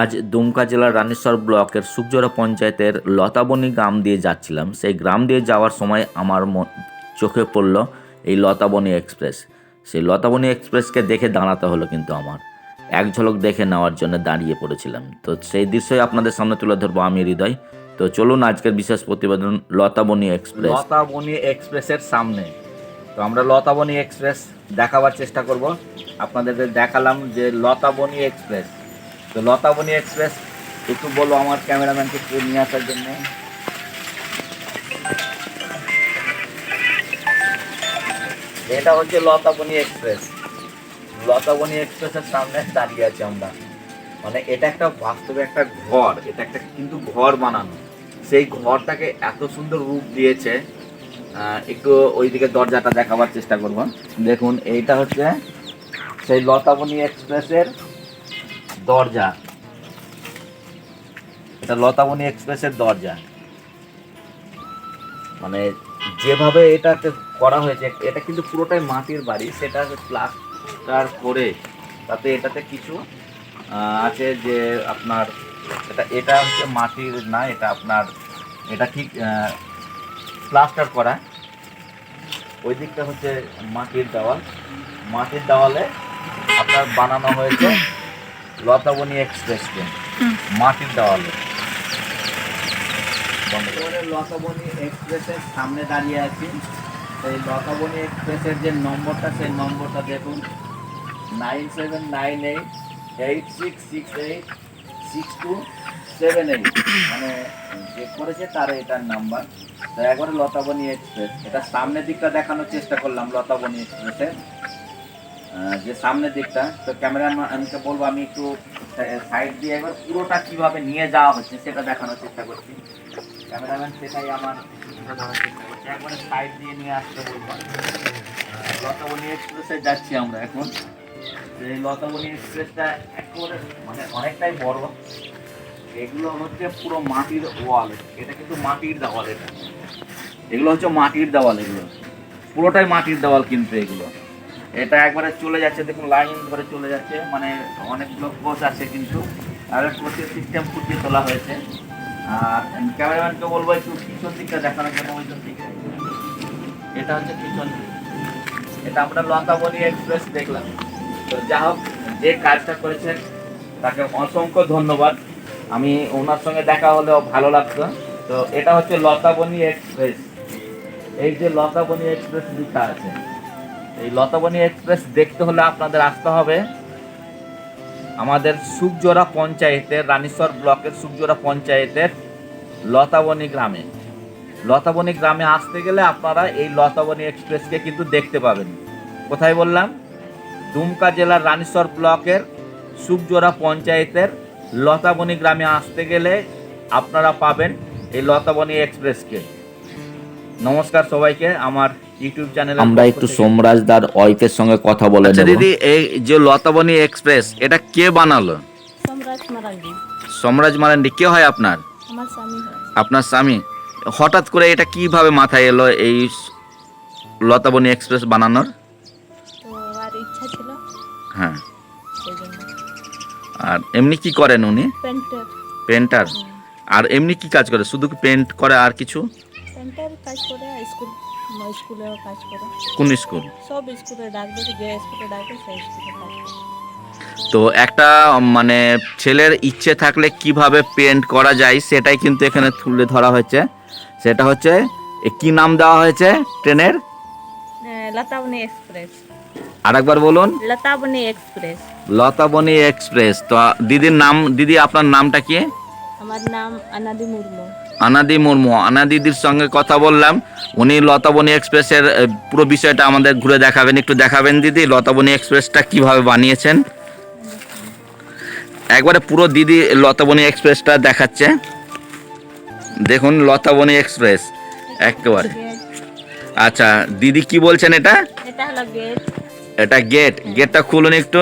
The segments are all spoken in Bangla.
আজ দুমকা জেলার রানেশ্বর ব্লকের সুকজোড়া পঞ্চায়েতের লতাবনী গ্রাম দিয়ে যাচ্ছিলাম। সেই গ্রাম দিয়ে যাওয়ার সময় আমার চোখে পড়ল এই লতাবনী এক্সপ্রেস। সেই লতাবনী এক্সপ্রেসকে দেখে দাঁড়াতে হলো কিন্তু আমার। এক ঝলক দেখে নেওয়ার জন্য দাঁড়িয়ে পড়েছিলাম। তো সেই দৃশ্যই আপনাদের সামনে তুলে ধরবো আমি হৃদয়। তো চলুন আজকের বিশেষ প্রতিবেদন লতাবনী এক্সপ্রেস। লতাবনী এক্সপ্রেসের সামনে। তো আমরা লতাবনী এক্সপ্রেস দেখাবার চেষ্টা করব। আপনাদেরকে দেখালাম যে লতাবনী এক্সপ্রেস। তো লতাবনী এক্সপ্রেস, একটু বলো আমার ক্যামেরাম্যানকে একটু নিয়ে আসার জন্য। এটা হচ্ছে লতাবনি এক্সপ্রেস। লতাবনী এক্সপ্রেসের সামনে দাঁড়িয়ে আছি আমরা। মানে এটা একটা বাস্তবে একটা ঘর, এটা একটা কিন্তু ঘর বানানো। সেই ঘরটাকে এত সুন্দর রূপ দিয়েছে। একটু ওইদিকে দরজাটা দেখাবার চেষ্টা করব। দেখুন, এইটা হচ্ছে সেই লতাবনী এক্সপ্রেসের দরজা। এটা লতাবনী এক্সপ্রেসের দরজা। মানে যেভাবে এটাকে করা হয়েছে, এটা কিন্তু পুরোটাই মাটির বাড়ি, সেটা প্লাস্টার করে তাতে এটাতে কিছু আছে যে আপনার, এটা এটা হচ্ছে মাটির, না, এটা আপনার, এটা ঠিক প্লাস্টার করা। ওই দিকটা হচ্ছে মাটির দেওয়াল। মাটির দেওয়ালে আপনার বানানো হয়েছে লতাবনী ট্রেন। মাটির দেওয়ালে। লতাবনী এক্সপ্রেসের সামনে দাঁড়িয়ে আছি। সেই লতাবনী এক্সপ্রেসের যে নম্বরটা সেই নম্বরটা দেখুন। Nine seven nine eight eight six six eight six two seven eight. মানে যে করেছে তার এটার নাম্বার। তো একবারে লতাবনী এক্সপ্রেস। এটা সামনের দিকটা দেখানোর চেষ্টা করলাম লতাবনী এক্সপ্রেসের। যে সামনের দিকটা, তো ক্যামেরাম্যানকে বলব আমি একটু সাইড দিয়ে একবার পুরোটা কীভাবে নিয়ে যাওয়া হচ্ছে সেটা দেখানোর চেষ্টা করছি। ক্যামেরাম্যান সেটাই আমার একবারে সাইড দিয়ে নিয়ে আসতে বলব। লতাবনী এক্সপ্রেসে যাচ্ছি আমরা এখন। এই লতাবনী এক্সপ্রেসটা একেবারে মানে অনেকটাই বড়। এগুলো হচ্ছে পুরো মাটির ওয়াল। এটা কিন্তু মাটির দেওয়াল এটা। এগুলো হচ্ছে মাটির দেওয়াল এগুলো। পুরোটাই মাটির দেওয়াল কিন্তু এগুলো। এটা একবারে চলে যাচ্ছে, দেখুন লাইন ধরে চলে যাচ্ছে মানে অনেকগুলো কোচ আছে কিন্তু আর কোচের সিস্টেম ফুটিয়ে তোলা হয়েছে। আর ক্যামেরাম্যানকে বলব একটু পিছন দিকটা দেখানোর জন্য ওইজন দিকে এটা হচ্ছে পিছন দিক। এটা আমরা লতাবলী এক্সপ্রেস দেখলাম। তো যা হোক, যে কাজটা করেছেন, তাকে অসংখ্য ধন্যবাদ। আমি ওনার সঙ্গে দেখা হলেও ভালো লাগতো। তো এটা হচ্ছে লতাবনী এক্সপ্রেস এই যে লতাবনী এক্সপ্রেস লেখা আছে। এই লতাবনী এক্সপ্রেস দেখতে হলে আপনাদের আসতে হবে। আমাদের সুকজোড়া পঞ্চায়েতের, রানীশ্বর ব্লকের সুকজোড়া পঞ্চায়েতের লতাবনী গ্রামে। লতাবনী গ্রামে আসতে গেলে আপনারা এই লতাবনী এক্সপ্রেসকে কিন্তু দেখতে পাবেন। কোথায় বললাম? দুমকা জেলার রানীশ্বর ব্লকের সুকজোড়া পঞ্চায়েতের লতাবনী গ্রামে আসতে গেলে আপনারা পাবেন এই লতাবনী এক্সপ্রেসকে। নমস্কার সবাইকে, আমার ইউটিউব চ্যানেলে আমরা একটু সোমরাজদার ওয়াইফের সঙ্গে কথা বলে আচ্ছা দিদি এই যে লতাবনী এক্সপ্রেস এটা কে বানালো? সম্রাট মারান্ডি। সোমরাজ মারান্ডি কে হয় আপনার? আমার স্বামী আপনার স্বামী। হঠাৎ করে এটা কীভাবে মাথায় এলো এই লতাবনী এক্সপ্রেস বানানোর? আর ইচ্ছা ছিল। হ্যাঁ। আর এমনি কি করেন উনি? পেন্টার পেন্টার আর এমনি কি কাজ করে? শুধু পেন্ট করে আর কিছু? পেন্টার কাজ করে স্কুল স্কুলেও কাজ করে। কোন স্কুল? সব স্কুলে ডাকবে যে স্কুলে ডাকবে সেই স্কুলে কাজ করে তো একটা মানে ছেলের ইচ্ছে থাকলে কীভাবে পেন্ট করা যায় সেটাই কিন্তু এখানে তুলে ধরা হয়েছে। সেটা হচ্ছে কি নাম দেওয়া হয়েছে ট্রেনের? লতাবনী এক্সপ্রেস। আরেকবার বলুন। লতাবনী এক্সপ্রেস। লতাবনী এক্সপ্রেস। তো দিদির নাম দিদি আপনার নামটা কি? আমার নাম আনাদি মুর্মু। আনাদি মুর্মু আনাদিদির সঙ্গে কথা বললাম। উনি লতাবনী এক্সপ্রেসের পুরো বিষয়টা আমাদের ঘুরে দেখাবেন একটু দেখাবেন দিদি লতাবনী এক্সপ্রেসটা কীভাবে বানিয়েছেন? একবারে পুরো দিদি লতাবনী এক্সপ্রেসটা দেখাচ্ছে। দেখুন লতাবনী এক্সপ্রেস একেবারে। আচ্ছা দিদি কি বলছেন এটা? এটা হলো গেট এটা গেট গেটটা খুলুন একটু।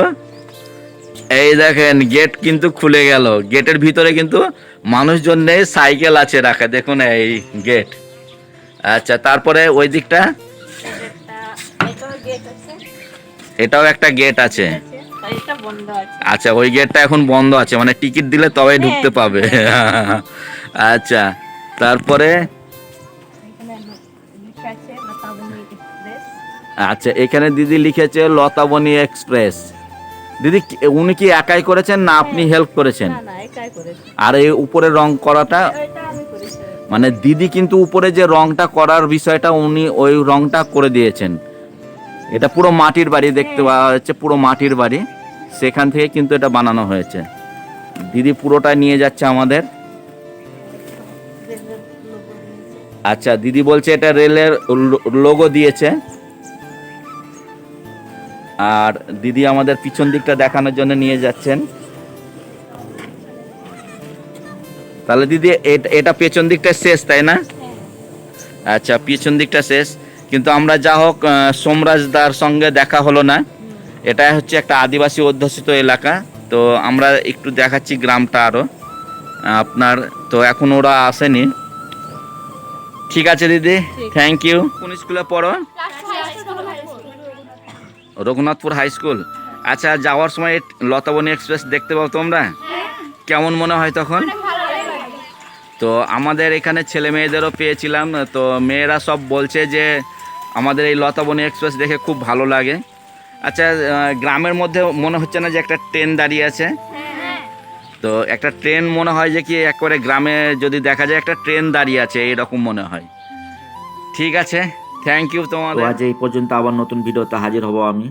এই দেখেন গেট কিন্তু খুলে গেল। গেটের ভিতরে কিন্তু মানুষজন নেই সাইকেল আছে রাখা দেখুন এই গেট আচ্ছা তারপরে ওই দিকটা? এটাও একটা গেট আছে। আচ্ছা ওই গেটটা এখন বন্ধ আছে মানে টিকিট দিলে তবেই ঢুকতে পাবে। আচ্ছা তারপরে? আচ্ছা এখানে দিদি লিখেছে লতাবনী এক্সপ্রেস। দিদি উনি কি একাই করেছেন না আপনি হেল্প করেছেন? না না একাই করেছে। আর এই উপরে রং করাটা? মানে দিদি কিন্তু উপরে যে রংটা করার বিষয়টা উনি ওই রংটা করে দিয়েছেন। এটা পুরো মাটির বাড়ি দেখতে পাওয়া যাচ্ছে পুরো মাটির বাড়ি। সেখান থেকে কিন্তু এটা বানানো হয়েছে। দিদি পুরোটা নিয়ে যাচ্ছে আমাদের। আচ্ছা দিদি বলছে এটা রেলের লোগো দিয়েছে। আর দিদি আমাদের পিছন দিকটা দেখানোর জন্য নিয়ে যাচ্ছেন। তাহলে দিদি এট- এটা পেছন দিকটা শেষ তাই না? আচ্ছা পিছন দিকটা শেষ। কিন্তু আমরা যা হোক সোমরাজদার সঙ্গে দেখা হলো না। এটা হচ্ছে একটা আদিবাসী অধ্যুষিত এলাকা। তো আমরা একটু দেখাচ্ছি গ্রামটা আরও আপনার তো এখন ওরা আসেনি। ঠিক আছে দিদি থ্যাংক ইউ কোন স্কুলে পড়ো? রঘুনাথপুর হাই স্কুল আচ্ছা যাওয়ার সময় লতাবনী এক্সপ্রেস দেখতে পাও তোমরা? কেমন মনে হয় তখন? তো আমাদের এখানে ছেলে মেয়েদেরও পেয়েছিলাম তো মেয়েরা সব বলছে যে আমাদের এই লতাবনী এক্সপ্রেস দেখে খুব ভালো লাগে। আচ্ছা গ্রামের মধ্যে মনে হচ্ছে না যে একটা ট্রেন দাঁড়িয়ে আছে? তো একটা ট্রেন মনে হয় যে কি একবারে গ্রামে যদি দেখা যায় একটা ট্রেন দাঁড়িয়ে আছে এরকম মনে হয়। ঠিক আছে। থ্যাংক ইউ তোমাদের। আজ এই পর্যন্ত আবার নতুন ভিডিওতে হাজির হব আমি।